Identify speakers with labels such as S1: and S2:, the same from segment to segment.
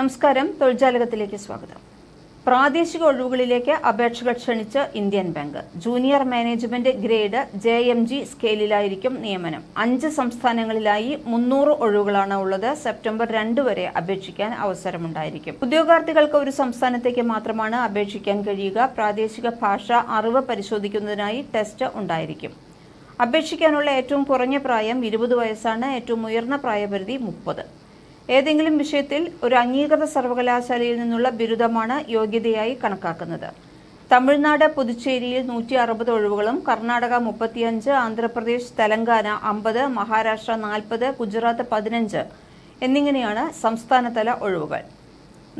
S1: നമസ്കാരം. തൊഴിൽജാലകത്തിലേക്ക് സ്വാഗതം. പ്രാദേശിക ഒഴിവുകളിലേക്ക് അപേക്ഷകൾ ക്ഷണിച്ച് Indian Bank. Junior management grade J M G സ്കെയിലായിരിക്കും നിയമനം. അഞ്ച് സംസ്ഥാനങ്ങളിലായി മുന്നൂറ് ഒഴിവുകളാണ് ഉള്ളത്. സെപ്റ്റംബർ രണ്ട് വരെ അപേക്ഷിക്കാൻ അവസരമുണ്ടായിരിക്കും. ഉദ്യോഗാർത്ഥികൾക്ക് ഒരു സംസ്ഥാനത്തേക്ക് മാത്രമാണ് അപേക്ഷിക്കാൻ കഴിയുക. പ്രാദേശിക ഭാഷ അറിവ് പരിശോധിക്കുന്നതിനായി ടെസ്റ്റ് ഉണ്ടായിരിക്കും. അപേക്ഷിക്കാനുള്ള ഏറ്റവും കുറഞ്ഞ പ്രായം ഇരുപത് വയസ്സാണ്. ഏറ്റവും ഉയർന്ന പ്രായപരിധി മുപ്പത്. ഏതെങ്കിലും വിഷയത്തിൽ ഒരു അംഗീകൃത സർവകലാശാലയിൽ നിന്നുള്ള ബിരുദമാണ് യോഗ്യതയായി കണക്കാക്കുന്നത്. തമിഴ്നാട് പുതുച്ചേരിയിൽ നൂറ്റി അറുപത് ഒഴിവുകളും കർണാടക മുപ്പത്തിയഞ്ച് ആന്ധ്രാപ്രദേശ് തെലങ്കാന അമ്പത് മഹാരാഷ്ട്ര നാൽപ്പത് ഗുജറാത്ത് പതിനഞ്ച് എന്നിങ്ങനെയാണ് സംസ്ഥാനതല ഒഴിവുകൾ.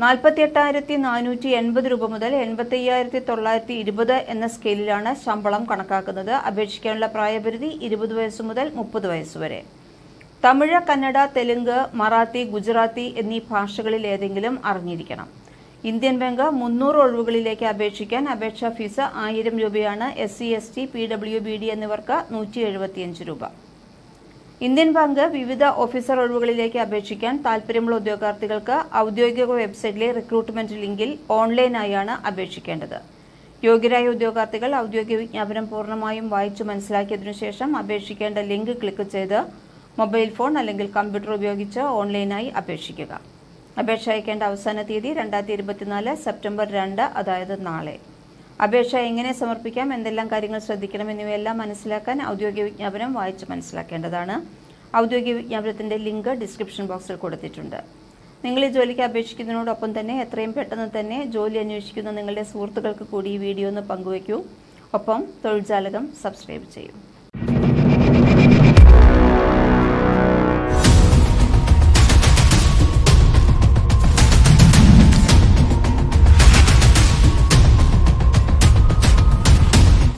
S1: നാൽപ്പത്തിയെട്ടായിരത്തി നാനൂറ്റി എൺപത് രൂപ മുതൽ എൺപത്തി അയ്യായിരത്തി തൊള്ളായിരത്തി ഇരുപത് എന്ന സ്കെയിലാണ് ശമ്പളം കണക്കാക്കുന്നത്. അപേക്ഷിക്കാനുള്ള പ്രായപരിധി ഇരുപത് വയസ്സ് മുതൽ മുപ്പത് വയസ്സ് വരെ. തമിഴ് കന്നഡ തെലുങ്ക് മറാത്തി ഗുജറാത്തി എന്നീ ഭാഷകളിൽ ഏതെങ്കിലും അറിഞ്ഞിരിക്കണം. ഇന്ത്യൻ ബാങ്ക് മുന്നൂറ് ഒഴിവുകളിലേക്ക് അപേക്ഷിക്കാൻ അപേക്ഷാ ഫീസ് ആയിരം രൂപയാണ് S C S T P W B D എന്നിവർക്ക് നൂറ്റി എഴുപത്തിയഞ്ച് രൂപ. ഇന്ത്യൻ ബാങ്ക് വിവിധ ഓഫീസർ ഒഴിവുകളിലേക്ക് അപേക്ഷിക്കാൻ താൽപ്പര്യമുള്ള ഉദ്യോഗാർത്ഥികൾക്ക് ഔദ്യോഗിക വെബ്സൈറ്റിലെ റിക്രൂട്ട്മെന്റ് ലിങ്കിൽ ഓൺലൈനായാണ് അപേക്ഷിക്കേണ്ടത്. യോഗ്യരായ ഉദ്യോഗാർത്ഥികൾ ഔദ്യോഗിക വിജ്ഞാപനം പൂർണമായും വായിച്ചു മനസ്സിലാക്കിയതിനു ശേഷം അപേക്ഷിക്കേണ്ട ലിങ്ക് ക്ലിക്ക് ചെയ്ത് മൊബൈൽ ഫോൺ അല്ലെങ്കിൽ കമ്പ്യൂട്ടർ ഉപയോഗിച്ച് ഓൺലൈനായി അപേക്ഷിക്കുക. അപേക്ഷ അയക്കേണ്ട അവസാന തീയതി രണ്ടായിരത്തി ഇരുപത്തിനാല് സെപ്റ്റംബർ രണ്ട് അതായത് നാളെ. അപേക്ഷ എങ്ങനെ സമർപ്പിക്കാം എന്തെല്ലാം കാര്യങ്ങൾ ശ്രദ്ധിക്കണം എന്നിവയെല്ലാം മനസ്സിലാക്കാൻ ഔദ്യോഗിക വിജ്ഞാപനം വായിച്ച് മനസ്സിലാക്കേണ്ടതാണ്. ഔദ്യോഗിക വിജ്ഞാപനത്തിന്റെ ലിങ്ക് ഡിസ്ക്രിപ്ഷൻ ബോക്സിൽ കൊടുത്തിട്ടുണ്ട്. നിങ്ങൾ ഈ ജോലിക്ക് അപേക്ഷിക്കുന്നതിനോടൊപ്പം തന്നെ എത്രയും പെട്ടെന്ന് തന്നെ ജോലി അന്വേഷിക്കുന്ന നിങ്ങളുടെ സുഹൃത്തുക്കൾക്ക് കൂടി ഈ വീഡിയോ ഒന്ന് പങ്കുവയ്ക്കൂ. ഒപ്പം തൊഴിൽജാലകം സബ്സ്ക്രൈബ് ചെയ്യൂ.